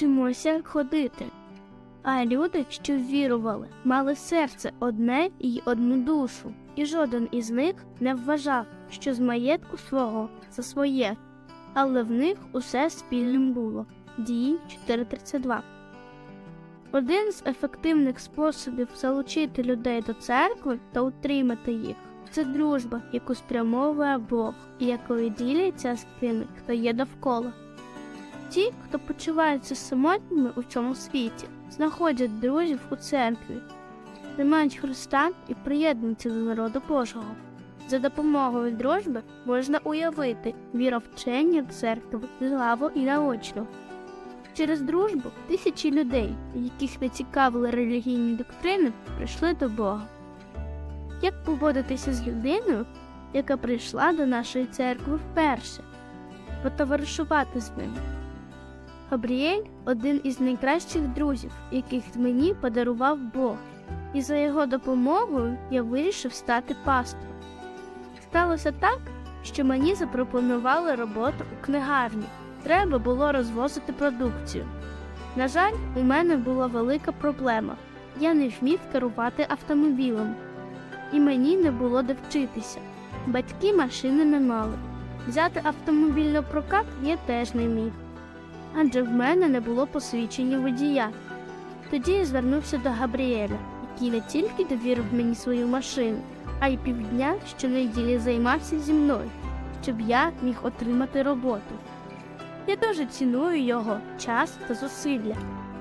вчимося ходити. А люди, що вірували, мали серце одне і одну душу, і жоден із них не вважав, що з маєтку свого це своє, але в них усе спільним було. Дії 4.32 Один з ефективних способів залучити людей до церкви та утримати їх це дружба, яку спрямовує Бог і якою діляться з тими, хто є довкола. Ті, хто почуваються самотніми у цьому світі, знаходять друзів у церкві, приймають Христа і приєднуються до народу Божого. За допомогою дружби можна уявити віровчення церкви злаво і наочно. Через дружбу тисячі людей, яких не цікавили релігійні доктрини, прийшли до Бога. Як поводитися з людиною, яка прийшла до нашої церкви вперше, потоваришувати з ним? Габріель один із найкращих друзів, яких мені подарував Бог, і за його допомогою я вирішив стати пастором. Сталося так, що мені запропонували роботу у книгарні. Треба було розвозити продукцію. На жаль, у мене була велика проблема. Я не вмів керувати автомобілем, і мені не було де вчитися. Батьки машини не мали. Взяти автомобіль на прокат я теж не міг адже в мене не було посвідчення водія. Тоді я звернувся до Габріеля, який не тільки довірив мені свою машину, а й півдня щонеділі займався зі мною, щоб я міг отримати роботу. Я дуже ціную його час та зусилля.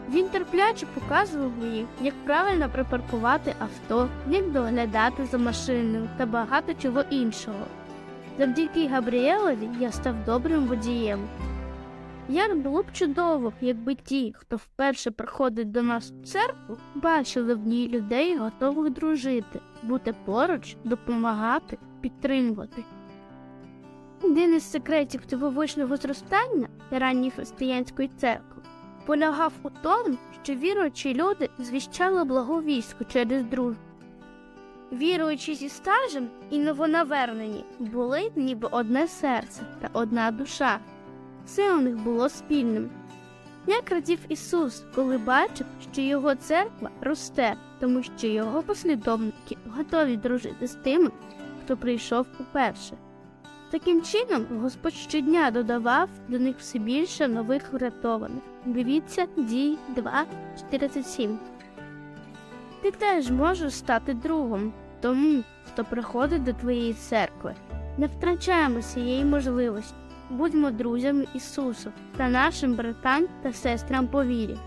Він терпляче показував мені, як правильно припаркувати авто, як доглядати за машиною та багато чого іншого. Завдяки Габріелові я став добрим водієм. Як було б чудово, якби ті, хто вперше приходить до нас в церкву, бачили в ній людей, готових дружити, бути поруч, допомагати, підтримувати. Один із секретів дивовижного зростання ранньої християнської церкви полягав у тому, що віруючі люди звіщали благовістку через дружбу. Віруючі зі стажем і новонавернені були ніби одне серце та одна душа все у них було спільним. Як радів Ісус, коли бачив, що його церква росте, тому що його послідовники готові дружити з тими, хто прийшов уперше. Таким чином, Господь щодня додавав до них все більше нових врятованих. Дивіться дій 2.47. Ти теж можеш стати другом тому, хто приходить до твоєї церкви. Не втрачаємо цієї можливості будьмо друзями Ісусу та нашим братам та сестрам по вірі.